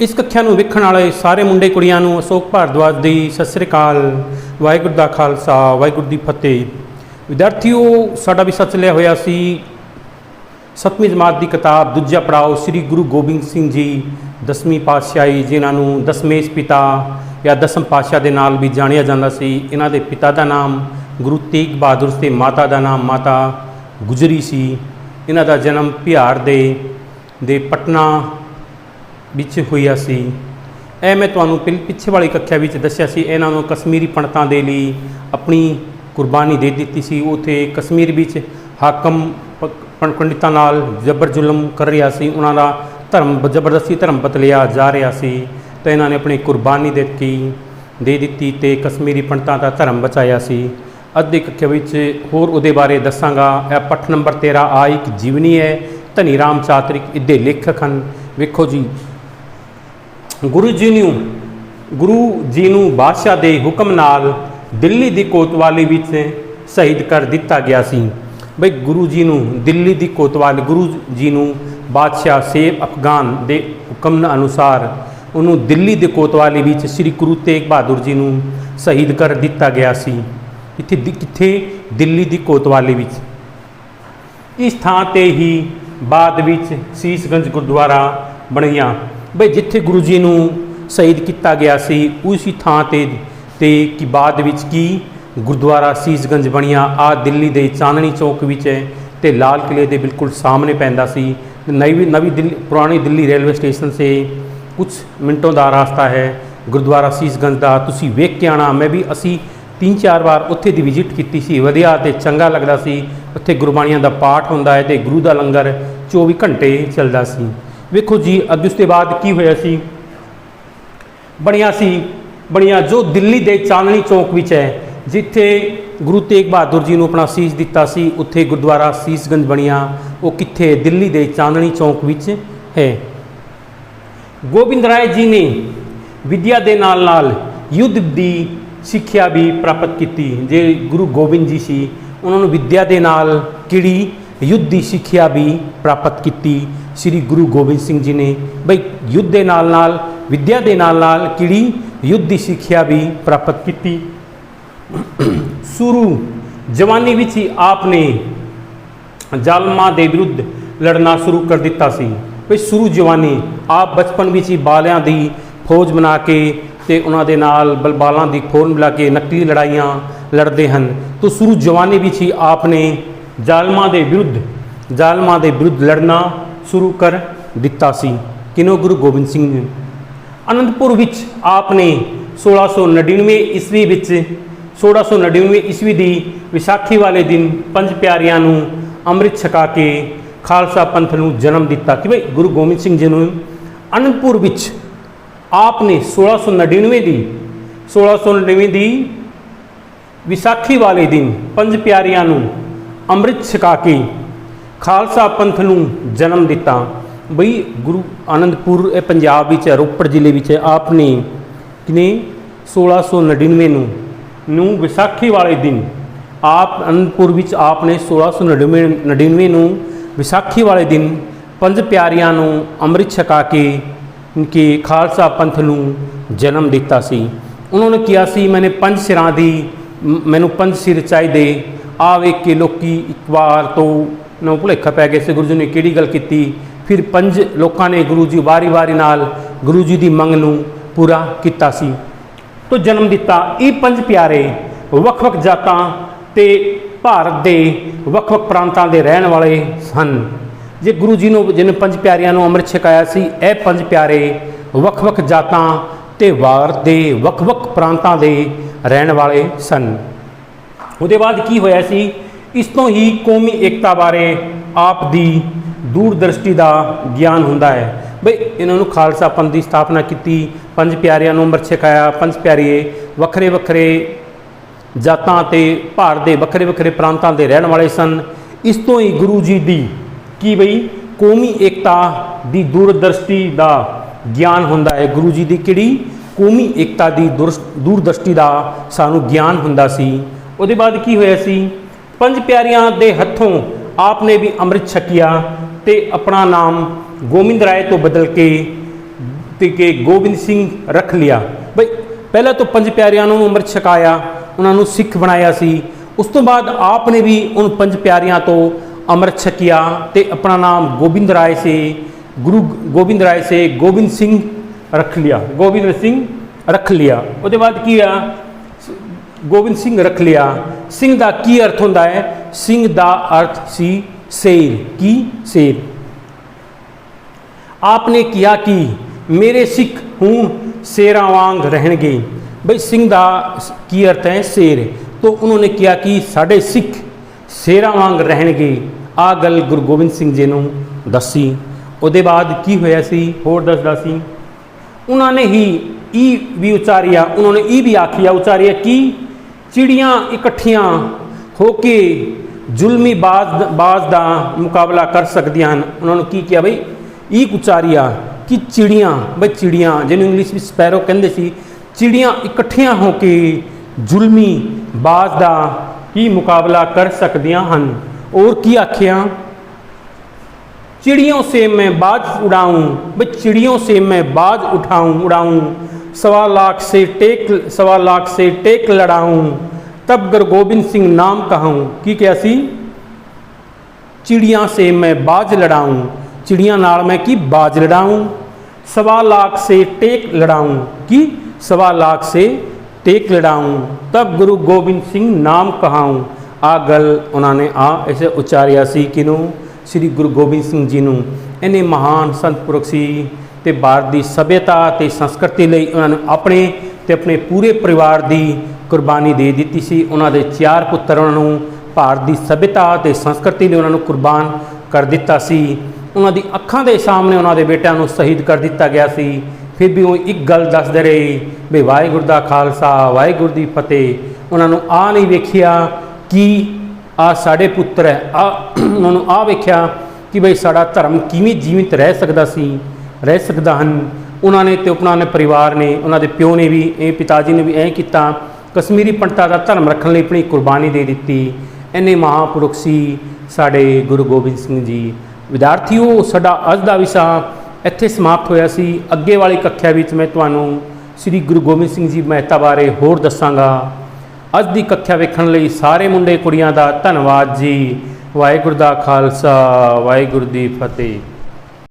ਇਸ ਕੱਖਿਆ ਨੂੰ ਵੇਖਣ ਵਾਲੇ ਸਾਰੇ ਮੁੰਡੇ ਕੁੜੀਆਂ ਨੂੰ ਅਸ਼ੋਕ ਭਾਰਦਵਾਜ ਦੀ ਸਤਿ ਸ੍ਰੀ ਅਕਾਲ, ਵਾਹਿਗੁਰੂ ਦਾ ਖਾਲਸਾ, ਵਾਹਿਗੁਰੂ ਦੀ ਫਤਿਹ। ਵਿਦਿਆਰਥੀਓ, ਸਾਡਾ ਵੀ ਸੱਚ ਲਿਆ ਹੋਇਆ ਸੀ, ਸੱਤਵੀਂ ਜਮਾਤ ਦੀ ਕਿਤਾਬ, ਦੂਜਾ ਪੜਾਓ ਸ੍ਰੀ ਗੁਰੂ ਗੋਬਿੰਦ ਸਿੰਘ ਜੀ, ਦਸਵੀਂ ਪਾਤਸ਼ਾਹੀ, ਜਿਨ੍ਹਾਂ ਨੂੰ ਦਸਮੇਸ਼ ਪਿਤਾ ਜਾਂ ਦਸਮ ਪਾਤਸ਼ਾਹ ਦੇ ਨਾਲ ਵੀ ਜਾਣਿਆ ਜਾਂਦਾ ਸੀ। ਇਹਨਾਂ ਦੇ ਪਿਤਾ ਦਾ ਨਾਮ ਗੁਰੂ ਤੇਗ ਬਹਾਦਰ ਤੇ ਮਾਤਾ ਦਾ ਨਾਮ ਮਾਤਾ ਗੁਜਰੀ ਸੀ। ਇਹਨਾਂ ਦਾ ਜਨਮ ਬਿਹਾਰ ਦੇ ਦੇ ਪਟਨਾ ਵਿੱਚ ਹੋਇਆ ਸੀ। ਇਹ ਮੈਂ ਤੁਹਾਨੂੰ ਪਿਲ- ਪਿੱਛੇ ਵਾਲੀ ਕੱਖਿਆ ਵਿੱਚ ਦੱਸਿਆ ਸੀ। ਇਹਨਾਂ ਨੂੰ ਕਸ਼ਮੀਰੀ ਪੰਡਤਾਂ ਦੇ ਲਈ ਆਪਣੀ ਕੁਰਬਾਨੀ ਦੇ ਦਿੱਤੀ ਸੀ। ਉਥੇ ਕਸ਼ਮੀਰ ਵਿੱਚ ਹਾਕਮ ਪ- ਪੰ- ਪੰਡਿਤਾਂ ਨਾਲ ਜ਼ਬਰ ਜ਼ੁਲਮ ਕਰ ਰਿਹਾ ਸੀ। ਉਹਨਾਂ ਦਾ ਧਰਮ ਜ਼ਬਰਦਸਤੀ ਧਰਮ ਬਤਲਿਆ ਜਾ ਰਿਹਾ ਸੀ। ਤਾਂ ਇਹਨਾਂ ਨੇ ਆਪਣੀ ਕੁਰਬਾਨੀ ਦੇ ਦਿੱਤੀ ਦੇ ਦਿੱਤੀ ਤੇ ਕਸ਼ਮੀਰੀ ਪੰਡਤਾਂ ਦਾ ਧਰਮ ਬਚਾਇਆ ਸੀ। ਅੱਧੇ ਕੱਖੇ ਵਿੱਚ ਹੋਰ ਉਹਦੇ ਬਾਰੇ ਦੱਸਾਂਗਾ। ਇਹ ਪੱਠ ਨੰਬਰ 13 ਆ ਇੱਕ ਜੀਵਨੀ ਹੈ। ਧਨੀ ਰਾਮ ਚਾਤਰਿਕ ਇਹਦੇ ਲੇਖਕ ਹਨ। ਵੇਖੋ ਜੀ ਗੁਰੂ ਜੀ ਨੂੰ, ਗੁਰੂ ਜੀ ਨੂੰ ਬਾਦਸ਼ਾਹ ਦੇ ਹੁਕਮ ਨਾਲ ਦਿੱਲੀ ਦੀ ਕੋਤਵਾਲੀ ਵਿੱਚ ਸ਼ਹੀਦ ਕਰ ਦਿੱਤਾ ਗਿਆ ਸੀ। ਬਈ ਗੁਰੂ ਜੀ ਨੂੰ, ਦਿੱਲੀ ਦੀ ਕੋਤਵਾਲੀ, ਗੁਰੂ ਜੀ ਨੂੰ ਬਾਦਸ਼ਾਹ ਸੇਬ ਅਫਗਾਨ ਦੇ ਹੁਕਮ ਅਨੁਸਾਰ ਉਹਨੂੰ ਦਿੱਲੀ ਦੇ ਕੋਤਵਾਲੀ ਵਿੱਚ ਸ੍ਰੀ ਗੁਰੂ ਤੇਗ ਬਹਾਦਰ ਜੀ ਨੂੰ ਸ਼ਹੀਦ ਕਰ ਦਿੱਤਾ ਗਿਆ ਸੀ। ਇੱਥੇ ਕਿੱਥੇ? ਦਿੱਲੀ ਦੀ ਕੋਤਵਾਲੀ ਵਿੱਚ। ਇਸ ਥਾਂ ਤੇ ਹੀ ਬਾਅਦ ਵਿੱਚ ਸੀਸਗੰਜ ਗੁਰਦੁਆਰਾ ਬਣਿਆ। ਬਈ ਜਿੱਥੇ ਗੁਰੂ ਜੀ ਨੂੰ ਸ਼ਹੀਦ ਕੀਤਾ ਗਿਆ ਸੀ, ਉਸੇ ਥਾਂ ਤੇ ਤੇ ਕੀ ਬਾਅਦ ਵਿੱਚ ਕੀ ਗੁਰਦੁਆਰਾ ਸੀਸਗੰਜ ਬਣਿਆ, ਆ ਦਿੱਲੀ ਦੇ ਚਾਂਦਨੀ ਚੌਕ ਵਿੱਚ ਹੈ ਤੇ ਲਾਲ ਕਿਲੇ ਦੇ ਬਿਲਕੁਲ ਸਾਹਮਣੇ ਪੈਂਦਾ ਸੀ। ਨਵੀਂ ਨਵੀਂ ਦਿੱਲੀ, ਪੁਰਾਣੀ ਦਿੱਲੀ ਰੇਲਵੇ ਸਟੇਸ਼ਨ ਸੇ ਕੁਝ ਮਿੰਟੋਂ ਦਾ ਰਾਸਤਾ ਹੈ ਗੁਰਦੁਆਰਾ ਸੀਸਗੰਜ ਦਾ। ਤੁਸੀਂ ਵੇਖ ਕੇ ਆਣਾ ਮੈਂ ਵੀ ਅਸੀਂ ਤਿੰਨ ਚਾਰ ਵਾਰ ਉੱਥੇ ਦੀ ਵਿਜ਼ਿਟ ਕੀਤੀ ਸੀ। ਵਧੀਆ ਤੇ ਚੰਗਾ ਲੱਗਦਾ ਸੀ। ਉੱਥੇ ਗੁਰਬਾਣੀਆਂ ਦਾ ਪਾਠ ਹੁੰਦਾ ਹੈ ਤੇ ਗੁਰੂ ਦਾ ਲੰਗਰ 24 ਘੰਟੇ ਚੱਲਦਾ ਸੀ। ਵੇਖੋ ਜੀ, ਅੱਜ ਉਸ ਤੋਂ ਬਾਅਦ ਕੀ ਹੋਇਆ ਸੀ? ਬਣਿਆ ਸੀ, ਬਣਿਆ ਜੋ ਦਿੱਲੀ ਦੇ ਚਾਂਦਨੀ ਚੌਕ ਵਿੱਚ ਹੈ, ਜਿੱਥੇ ਗੁਰੂ ਤੇਗ ਬਹਾਦਰ ਜੀ ਨੂੰ ਆਪਣਾ ਸੀਸ ਦਿੱਤਾ ਸੀ, ਉੱਥੇ ਗੁਰਦੁਆਰਾ ਸੀਸਗੰਜ ਬਣਿਆ, ਉਹ ਕਿੱਥੇ? ਦਿੱਲੀ ਦੇ ਚਾਂਦਨੀ ਚੌਕ ਵਿੱਚ ਹੈ। ਗੋਬਿੰਦ ਰਾਏ ਜੀ ਨੇ ਵਿਦਿਆ ਦੇ ਨਾਲ ਨਾਲ ਯੁੱਧ ਦੀ ਸਿੱਖਿਆ ਵੀ ਪ੍ਰਾਪਤ ਕੀਤੀ। ਜੇ ਗੁਰੂ ਗੋਬਿੰਦ ਜੀ ਸੀ, ਉਹਨਾਂ ਨੂੰ ਵਿਦਿਆ ਦੇ ਨਾਲ ਕਿਹੜੀ ਯੁੱਧ ਦੀ ਸਿੱਖਿਆ ਵੀ ਪ੍ਰਾਪਤ ਕੀਤੀ? ਸ੍ਰੀ ਗੁਰੂ ਗੋਬਿੰਦ ਸਿੰਘ ਜੀ ਨੇ ਬਈ ਯੁੱਧ ਦੇ ਨਾਲ ਨਾਲ, ਵਿਦਿਆ ਦੇ ਨਾਲ ਨਾਲ ਕਿਹੜੀ ਯੁੱਧ ਦੀ ਸਿੱਖਿਆ ਵੀ ਪ੍ਰਾਪਤ ਕੀਤੀ। ਸ਼ੁਰੂ ਜਵਾਨੀ ਵਿੱਚ ਹੀ ਆਪ ਨੇ ਜ਼ਾਲਮਾਂ ਦੇ ਵਿਰੁੱਧ ਲੜਨਾ ਸ਼ੁਰੂ ਕਰ ਦਿੱਤਾ ਸੀ। ਵੀ ਸ਼ੁਰੂ ਜਵਾਨੀ ਆਪ ਬਚਪਨ ਵਿੱਚ ਹੀ ਬਾਲਿਆਂ ਦੀ ਫੌਜ ਬਣਾ ਕੇ ਤੇ ਉਹਨਾਂ ਦੇ ਨਾਲ ਬਲਬਾਲਾਂ ਦੀ ਫੌਜ ਮਿਲਾ ਕੇ ਨਕਲੀ ਲੜਾਈਆਂ ਲੜਦੇ ਹਨ। ਤੋਂ ਸ਼ੁਰੂ ਜਵਾਨੀ ਵਿੱਚ ਹੀ ਆਪ ਨੇ ਜ਼ਾਲਮਾਂ ਦੇ ਵਿਰੁੱਧ, ਜ਼ਾਲਮਾਂ ਦੇ ਵਿਰੁੱਧ ਲੜਨਾ ਸ਼ੁਰੂ ਕਰ ਦਿੱਤਾ ਸੀ। ਕਿਨੋ? ਗੁਰੂ ਗੋਬਿੰਦ ਸਿੰਘ ਜੀ। ਅਨੰਦਪੁਰ ਵਿੱਚ ਆਪ ਆਪਨੇ 1699 ਈਸਵੀ ਵਿੱਚ 1699 ਈਸਵੀ ਦੀ ਵਿਸਾਖੀ ਵਾਲੇ ਦਿਨ ਪੰਜ ਪਿਆਰਿਆਂ ਨੂੰ ਅੰਮ੍ਰਿਤ ਛਕਾ ਕੇ ਖਾਲਸਾ ਪੰਥ ਨੂੰ ਜਨਮ ਦਿੱਤਾ। ਕਿ ਭਈ ਗੁਰੂ ਗੋਬਿੰਦ ਸਿੰਘ ਜੀ ਨੂੰ ਅਨੰਦਪੁਰ ਵਿੱਚ ਆਪ ਆਪਨੇ 1699 ਦੀ 1699 ਦੀ ਵਿਸਾਖੀ ਵਾਲੇ ਦਿਨ ਪੰਜ ਪਿਆਰਿਆਂ ਨੂੰ ਅੰਮ੍ਰਿਤ ਛਕਾ ਕੇ ਖਾਲਸਾ ਪੰਥ ਨੂੰ ਜਨਮ ਦਿੱਤਾ। ਬਈ ਗੁਰੂ ਆਨੰਦਪੁਰ ਇਹ ਪੰਜਾਬ ਵਿੱਚ ਹੈ, ਰੋਪੜ ਜ਼ਿਲ੍ਹੇ ਵਿੱਚ ਆਪ ਨੇ ਕਿਨੇ? 1699 ਨੂੰ ਨੂੰ ਵਿਸਾਖੀ ਵਾਲੇ ਦਿਨ ਆਪ ਅਨੰਦਪੁਰ ਵਿੱਚ ਆਪ ਨੇ 1699 ਨੂੰ ਵਿਸਾਖੀ ਵਾਲੇ ਦਿਨ ਪੰਜ ਪਿਆਰਿਆਂ ਨੂੰ ਅੰਮ੍ਰਿਤ ਛਕਾ ਕੇ ਕਿ ਖਾਲਸਾ ਪੰਥ ਨੂੰ ਜਨਮ ਦਿੱਤਾ ਸੀ। ਉਹਨਾਂ ਨੇ ਕਿਹਾ ਸੀ ਮੈਨੇ ਪੰਜ ਸਿਰਾਂ ਦੀ ਮੈਨੂੰ ਪੰਜ ਸਿਰ ਚਾਹੀਦੇ। ਆ ਵੇਖ ਕੇ ਲੋਕੀ ਇੱਕ ਵਾਰ ਤੋਂ ਨੂੰ ਭੁਲੇਖਾ ਪੈ ਗਿਆ ਸੀ, ਗੁਰੂ ਜੀ ਨੇ ਕਿਹੜੀ ਗੱਲ ਕੀਤੀ? ਫਿਰ ਪੰਜ ਲੋਕਾਂ ਨੇ ਗੁਰੂ ਜੀ ਵਾਰੀ-ਵਾਰੀ ਨਾਲ ਗੁਰੂ ਜੀ ਦੀ ਮੰਗ ਨੂੰ ਪੂਰਾ ਕੀਤਾ ਸੀ। ਤੋਂ ਜਨਮ ਦਿੱਤਾ ਇਹ ਪੰਜ ਪਿਆਰੇ ਵੱਖ-ਵੱਖ ਜਾਤਾਂ ਤੇ ਭਾਰਤ ਦੇ ਵੱਖ-ਵੱਖ ਪ੍ਰਾਂਤਾਂ ਦੇ ਰਹਿਣ ਵਾਲੇ ਸਨ। ਜੇ ਗੁਰੂ ਜੀ ਨੂੰ, ਜਿਹਨੇ ਪੰਜ ਪਿਆਰਿਆਂ ਨੂੰ ਅੰਮ੍ਰਿਤ ਛਕਾਇਆ ਸੀ, ਇਹ ਪੰਜ ਪਿਆਰੇ ਵੱਖ-ਵੱਖ ਜਾਤਾਂ ਤੇ ਭਾਰਤ ਦੇ ਵੱਖ-ਵੱਖ ਪ੍ਰਾਂਤਾਂ ਦੇ ਰਹਿਣ ਵਾਲੇ ਸਨ। ਉਹਦੇ ਬਾਅਦ ਕੀ ਹੋਇਆ ਸੀ? ਇਸ ਤੋਂ ਹੀ ਕੌਮੀ ਏਕਤਾ ਬਾਰੇ ਆਪ ਦੀ ਦੂਰਦ੍ਰਿਸ਼ਟੀ ਦਾ ਗਿਆਨ ਹੁੰਦਾ ਹੈ। ਬਈ, ਇਹਨਾਂ ਨੂੰ ਖਾਲਸਾ ਪੰਥ ਦੀ ਸਥਾਪਨਾ ਕੀਤੀ, ਪੰਜ ਪਿਆਰਿਆਂ ਨੂੰ ਅੰਮ੍ਰਿਤ ਛਕਾਇਆ, ਪੰਜ ਪਿਆਰੇ ਵੱਖਰੇ ਵੱਖਰੇ ਜਾਤਾਂ ਤੇ ਭਾਰਤ ਦੇ ਵੱਖਰੇ ਵੱਖਰੇ ਪ੍ਰਾਂਤਾਂ ਦੇ ਰਹਿਣ ਵਾਲੇ ਸਨ। ਇਸ ਤੋਂ ਹੀ ਗੁਰੂ ਜੀ ਦੀ ਕੀ ਬਈ, ਕੌਮੀ ਏਕਤਾ ਦੀ ਦੂਰਦ੍ਰਿਸ਼ਟੀ ਦਾ ਗਿਆਨ ਹੁੰਦਾ ਹੈ। ਗੁਰੂ ਜੀ ਦੀ ਕਿਹੜੀ? ਕੌਮੀ ਏਕਤਾ ਦੀ ਦੁਰਸ- ਦੂਰਦ੍ਰਿਸ਼ਟੀ ਦਾ ਸਾਨੂੰ ਗਿਆਨ ਹੁੰਦਾ ਸੀ। ਉਹਦੇ ਬਾਅਦ ਕੀ ਹੋਇਆ ਸੀ? ਪੰਜ ਪਿਆਰਿਆਂ ਦੇ ਹੱਥੋਂ ਆਪ ਨੇ ਵੀ ਅੰਮ੍ਰਿਤ ਛਕਿਆ ਤੇ ਆਪਣਾ ਨਾਮ ਗੋਬਿੰਦ ਰਾਏ ਤੋਂ ਬਦਲ ਕੇ ਤੇ ਕਿ ਗੋਬਿੰਦ ਸਿੰਘ ਰੱਖ ਲਿਆ। ਬਈ, ਪਹਿਲਾਂ ਤੋਂ ਪੰਜ ਪਿਆਰਿਆਂ ਨੂੰ ਅੰਮ੍ਰਿਤ ਛਕਾਇਆ, ਉਹਨਾਂ ਨੂੰ ਸਿੱਖ ਬਣਾਇਆ ਸੀ। ਉਸ ਤੋਂ ਬਾਅਦ ਆਪ ਨੇ ਵੀ ਉਨ ਪੰਜ ਪਿਆਰਿਆਂ ਤੋਂ ਅੰਮ੍ਰਿਤ ਛਕਿਆ ਤੇ ਆਪਣਾ ਨਾਮ ਗੋਬਿੰਦ ਰਾਏ ਸੇ, ਗੁਰੂ ਗੋਬਿੰਦ ਰਾਏ ਸੇ ਗੋਬਿੰਦ ਸਿੰਘ ਰੱਖ ਲਿਆ। ਗੋਬਿੰਦ ਸਿੰਘ ਰੱਖ ਲਿਆ। ਉਹਦੇ ਬਾਅਦ ਕੀ ਆ ਗੋਬਿੰਦ ਸਿੰਘ ਰੱਖ ਲਿਆ ਸਿੰਘ ਦਾ ਕੀ ਅਰਥ ਹੁੰਦਾ ਹੈ? ਸਿੰਘ ਦਾ ਅਰਥ ਸੀ ਸ਼ੇਰ। ਕੀ? ਸ਼ੇਰ। ਆਪਨੇ ਕਿਹਾ ਕਿ ਮੇਰੇ ਸਿੱਖ ਹੁਣ ਸ਼ੇਰਾਂ ਵਾਂਗ ਰਹਿਣਗੇ। ਬਈ ਸਿੰਘ ਦਾ ਕੀ ਅਰਥ ਹੈ? ਸ਼ੇਰ। ਤੋਂ ਉਹਨਾਂ ਨੇ ਕਿਹਾ ਕਿ ਸਾਡੇ ਸਿੱਖ ਸ਼ੇਰਾਂ ਵਾਂਗ ਰਹਿਣਗੇ। ਆ ਗੱਲ ਗੁਰੂ ਗੋਬਿੰਦ ਸਿੰਘ ਜੀ ਨੂੰ ਦੱਸੀ। ਉਹਦੇ ਬਾਅਦ ਕੀ ਹੋਇਆ ਸੀ? ਹੋਰ ਦੱਸਦਾ ਸੀ। ਉਹਨਾਂ ਨੇ ਹੀ ਈ ਵੀ ਉਚਾਰਿਆ ਉਹਨਾਂ ਨੇ ਈ ਵੀ ਆਖਿਆ, ਉਚਾਰਿਆ ਕਿ? ਚਿੜੀਆਂ ਇਕੱਠੀਆਂ ਹੋ ਕੇ ਜ਼ੁਲਮੀ ਬਾਜ਼ ਬਾਜ਼ ਦਾ ਮੁਕਾਬਲਾ ਕਰ ਸਕਦੀਆਂ ਹਨ ਉਹਨਾਂ ਨੂੰ ਕੀ ਕਿਹਾ ਬਈ ਈ ਉਚਾਰਿਆ ਕਿ ਚਿੜੀਆਂ ਬਈ ਚਿੜੀਆਂ ਜਿਹਨੂੰ ਇੰਗਲਿਸ਼ ਵਿੱਚ ਸਪੈਰੋ ਕਹਿੰਦੇ ਸੀ ਚਿੜੀਆਂ ਇਕੱਠੀਆਂ ਹੋ ਕੇ ਜ਼ੁਲਮੀ ਬਾਜ਼ ਦਾ ਕੀ ਮੁਕਾਬਲਾ ਕਰ ਸਕਦੀਆਂ ਹਨ ਔਰ ਕੀ ਆਖਿਆ चिड़ियों से मैं बाज उड़ाऊं भाई चिड़ियों से मैं बाज उठाऊं उड़ाऊं सवा लाख से टेक सवा लाख से टेक लड़ाऊं तब गर गोविंद सिंह नाम कहूं की क्या सी चिड़िया से मैं बाज लड़ाऊं चिड़िया नाल मैं की बाज लड़ाऊं सवा लाख से टेक लड़ाऊं की सवा लाख से टेक लड़ाऊं तब गुरु गोबिंद सिंह नाम कहाऊं आ गल उन्होंने आ ऐसे उच्चारिया सी किनू ਸ੍ਰੀ ਗੁਰੂ ਗੋਬਿੰਦ ਸਿੰਘ ਜੀ ਨੂੰ ਇਹਨੇ ਮਹਾਨ ਸੰਤ ਪੁਰਖ ਸੀ ਤੇ ਭਾਰਤ ਦੀ ਸਭਿਅਤਾ ਤੇ ਸੰਸਕ੍ਰਿਤੀ ਲਈ ਉਹਨਾਂ ਨੂੰ ਆਪਣੇ ਤੇ ਆਪਣੇ ਪੂਰੇ ਪਰਿਵਾਰ ਦੀ ਕੁਰਬਾਨੀ ਦੇ ਦਿੱਤੀ ਸੀ। ਉਹਨਾਂ ਦੇ ਚਾਰ ਪੁੱਤਰ ਉਹਨਾਂ ਨੂੰ ਭਾਰਤ ਦੀ ਸਭਿਅਤਾ ਤੇ ਸੰਸਕ੍ਰਿਤੀ ਲਈ ਉਹਨਾਂ ਨੂੰ ਕੁਰਬਾਨ ਕਰ ਦਿੱਤਾ ਸੀ। ਉਹਨਾਂ ਦੀ ਅੱਖਾਂ ਦੇ ਸਾਹਮਣੇ ਉਹਨਾਂ ਦੇ ਬੇਟਿਆਂ ਨੂੰ ਸ਼ਹੀਦ ਕਰ ਦਿੱਤਾ ਗਿਆ ਸੀ। ਫਿਰ ਵੀ ਉਹ ਇੱਕ ਗੱਲ ਦੱਸਦੇ ਰਹੇ ਵੀ ਵਾਹਿਗੁਰੂ ਦਾ ਖਾਲਸਾ, ਵਾਹਿਗੁਰੂ ਦੀ ਫਤਿਹ। ਉਹਨਾਂ ਨੂੰ ਆ ਨਹੀਂ ਵੇਖਿਆ ਕਿ ਆ ਸਾਡੇ ਪੁੱਤਰ ਹੈ। ਆ ਉਹਨਾਂ ਨੂੰ ਆ ਵੇਖਿਆ ਕਿ ਬਈ ਸਾਡਾ ਧਰਮ ਕਿਵੇਂ ਜੀਵਿਤ ਰਹਿ ਸਕਦਾ ਸੀ। ਰਹਿ ਸਕਦਾ ਹਨ। ਉਹਨਾਂ ਨੇ ਤੇ ਉਹਨਾਂ ਨੇ ਪਰਿਵਾਰ ਨੇ, ਉਹਨਾਂ ਦੇ ਪਿਓ ਨੇ ਵੀ, ਇਹ ਪਿਤਾ ਜੀ ਨੇ ਵੀ ਐਂ ਕੀਤਾ। ਕਸ਼ਮੀਰੀ ਪੰਡਤਾਂ ਦਾ ਧਰਮ ਰੱਖਣ ਲਈ ਆਪਣੀ ਕੁਰਬਾਨੀ ਦੇ ਦਿੱਤੀ। ਇੰਨੇ ਮਹਾਪੁਰਖ ਸੀ ਸਾਡੇ ਗੁਰੂ ਗੋਬਿੰਦ ਸਿੰਘ ਜੀ। ਵਿਦਿਆਰਥੀਓ, ਸਾਡਾ ਅੱਜ ਦਾ ਵਿਸ਼ਾ ਇੱਥੇ ਸਮਾਪਤ ਹੋਇਆ ਸੀ। ਅੱਗੇ ਵਾਲੀ ਕੱਖਿਆ ਵਿੱਚ ਮੈਂ ਤੁਹਾਨੂੰ ਸ੍ਰੀ ਗੁਰੂ ਗੋਬਿੰਦ ਸਿੰਘ ਜੀ ਮਹਿਤਾ ਬਾਰੇ ਹੋਰ ਦੱਸਾਂਗਾ। ਅੱਜ ਦੀ ਕੱਖਿਆ ਵੇਖਣ ਲਈ ਸਾਰੇ ਮੁੰਡੇ ਕੁੜੀਆਂ ਦਾ ਧੰਨਵਾਦ ਜੀ। ਵਾਹਿਗੁਰੂ ਦਾ ਖਾਲਸਾ, ਵਾਹਿਗੁਰੂ ਦੀ ਫਤਿਹ।